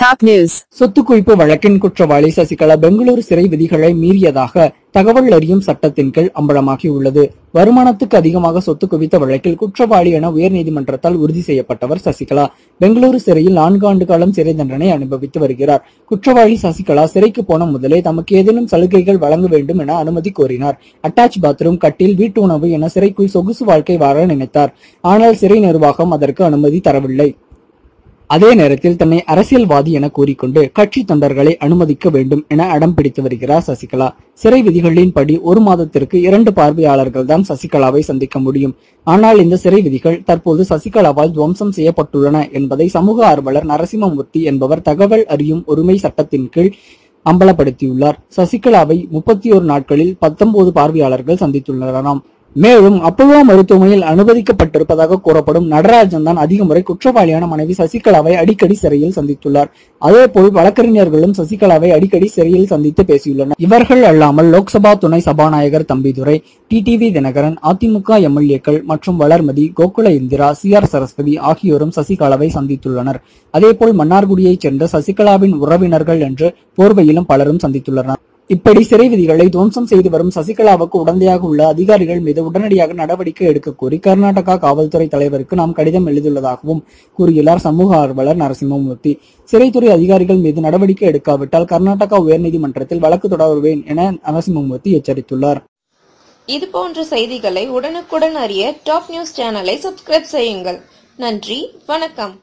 Top news சொத்து குவிப்பு வழக்கின் குற்றவாளி சசிகலா பெங்களூரு சிறை விதிகளை மீறியதாக தகவல் அறியும் சட்டத்தின் கீழ் அம்பலமாகியுள்ளது. வருமானத்துக்கு அதிகமாக சொத்து குவித்த வழக்கில் குற்றவாளி என உயர்நீதிமன்றத்தால் உறுதி செய்யப்பட்டவர் சசிகலா. பெங்களூரு சிறையில் நான்கு ஆண்டு காலம் சிறை தண்டனை அனுபவித்து வருகிறார். குற்றவாளி சசிகலா சிறைக்கு போன முதலே தமக்கு ஏதேனும் சலுகைகள் வழங்க வேண்டும் என அனுமதி கோரினார். அட்டாச் பாத்ரூம் கட்டில் வீட்டு உணவு என சிறைக்குள் சொகுசு வாழ்க்கை வாழ நினைத்தார். ஆனால் சிறை நிர்வாகம் அதற்கு அனுமதி தரவில்லை. அதே நேரத்தில் தன்னை அரசியல்வாதி என கூறிக்கொண்டு கட்சி தொண்டர்களை அனுமதிக்க வேண்டும் என அடம் பிடித்து வருகிறார் சசிகலா. சிறை விதிகளின்படி ஒரு மாதத்திற்கு இரண்டு பார்வையாளர்கள் தான் சசிகலாவை சந்திக்க முடியும். ஆனால் இந்த சிறை விதிகள் தற்போது சசிகலாவால் துவம்சம் செய்யப்பட்டுள்ளன என்பதை சமூக ஆர்வலர் நரசிம்மமூர்த்தி என்பவர் தகவல் அறியும் உரிமை சட்டத்தின் கீழ் அம்பலப்படுத்தியுள்ளார். சசிகலாவை முப்பத்தி ஒரு நாட்களில் பத்தொன்பது பார்வையாளர்கள் சந்தித்துள்ளனராம். மேலும் அப்பல்லோ மருத்துவமனையில் அனுமதிக்கப்பட்டிருப்பதாக கூறப்படும் நடராஜன் தான் அதிக முறை குற்றவாளியான மனைவி சசிகலாவை அடிக்கடி சிறையில் சந்தித்துள்ளார். அதேபோல் வழக்கறிஞர்களும் சசிகலாவை அடிக்கடி சிறையில் சந்தித்து பேசியுள்ளனர். இவர்கள் அல்லாமல் லோக்சபா துணை சபாநாயகர் தம்பிதுரை டிடிவி தினகரன் அதிமுக எம்எல்ஏக்கள் மற்றும் வளர்மதி கோகுல இந்திரா சி ஆர் சரஸ்வதி ஆகியோரும் சசிகலாவை சந்தித்துள்ளனர். அதேபோல் மன்னார்குடியைச் சேர்ந்த சசிகலாவின் உறவினர்கள் என்று போர்வையிலும் பலரும் சந்தித்துள்ளனர். இப்படி சிறை விதிகளை துவம்சம் செய்து வரும் சசிகலாவுக்கு உடந்தையாக உள்ள அதிகாரிகள் மீது உடனடியாக நடவடிக்கை எடுக்க கோரி கர்நாடகா காவல்துறை தலைவருக்கு நாம் கடிதம் எழுதியுள்ளதாகவும் கூறியுள்ளார் சமூக ஆர்வலர் நரசிம்மமூர்த்தி. சிறைத்துறை அதிகாரிகள் மீது நடவடிக்கை எடுக்காவிட்டால் கர்நாடகா உயர்நீதிமன்றத்தில் வழக்கு தொடருவேன் என நரசிம்மமூர்த்தி எச்சரித்துள்ளார். இது போன்ற செய்திகளை உடனுக்குடன் அறிய டாப் நியூஸ் சேனலை சப்ஸ்கிரைப் செய்யுங்கள். நன்றி வணக்கம்.